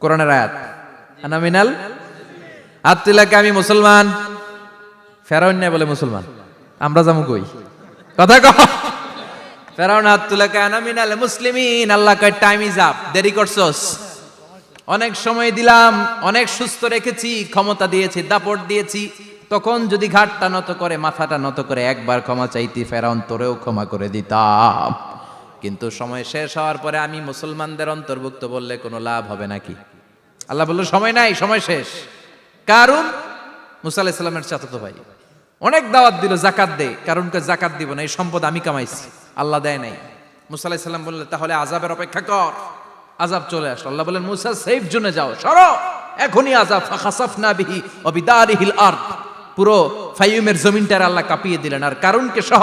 কোরআনের আয়াত। আনামিনাল হাত তুলাকে আমি মুসলমান। ফেরাউন নাই বলে মুসলমান। আমরা যাব কই? কথা কহ ফেরাউন হাত তুলাকে আনামিনাল মুসলিমিন। আল্লাহ কয় টাইম ইজ আপ দেরি করছস। অনেক সময় দিলাম, অনেক সুস্থ রেখেছি, ক্ষমতা দিয়েছি, দাপট দিয়েছি। তখন যদি ঘাটটা নত করে, মাথাটা নত করে একবার ক্ষমা চাইতি, ফেরাউন তোরেও ক্ষমা করে দিতাম। কিন্তু সময় শেষ হওয়ার পরে আমি মুসলমানদের অন্তর্ভুক্ত বললে কোনো লাভ হবে নাকি? আল্লাহ বলল, সময় নাই, সময় শেষ। কারণ মুসা আলাহিসাল্লামের চাচাতো ভাই, অনেক দাওয়াত দিল, জাকাত দে কারণকে জাকাত দিব না, এই সম্পদ আমি কামাইছি, আল্লাহ দেয় নাই। মুসা আলাহিসাল্লাম বললে, তাহলে আজাবের অপেক্ষা কর আজাব চলে আসলো। আল্লাহ বলেন মুসা সেফ জোনে যাও, সরো, এখনই আজাব ফাখাসাফনা বিহি অবিদারিহিল আরদ। পুরো ফাইয়ুমের জমিনটার আল্লাহ কাঁপিয়ে দিলেন। আর কারণকে সহ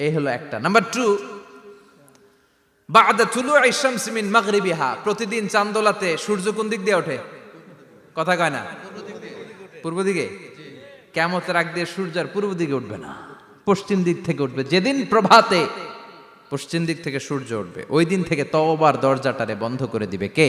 এই হলো একটা। নাম্বার টু বাদা তুলু শামসি মিন মাগরিবিহা। প্রতিদিন চান্দোলাতে সূর্য কোন দিক দিয়ে ওঠে? কথা কয় না? পূর্ব দিকে? কেমতের আগ দিয়ে সূর্য আর পূর্ব দিকে উঠবে না। পশ্চিম দিক থেকে উঠবে। যেদিন প্রভাতে পশ্চিম দিক থেকে সূর্য উঠবে, ওই দিন থেকে তওবার দরজাটারে বন্ধ করে দিবে কে?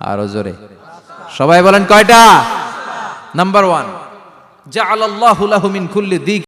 আরও জোরে। সবাই বলেন কয়টা? নাম্বার ওয়ান যা আল্লাহ মিন খুল্লি দিক।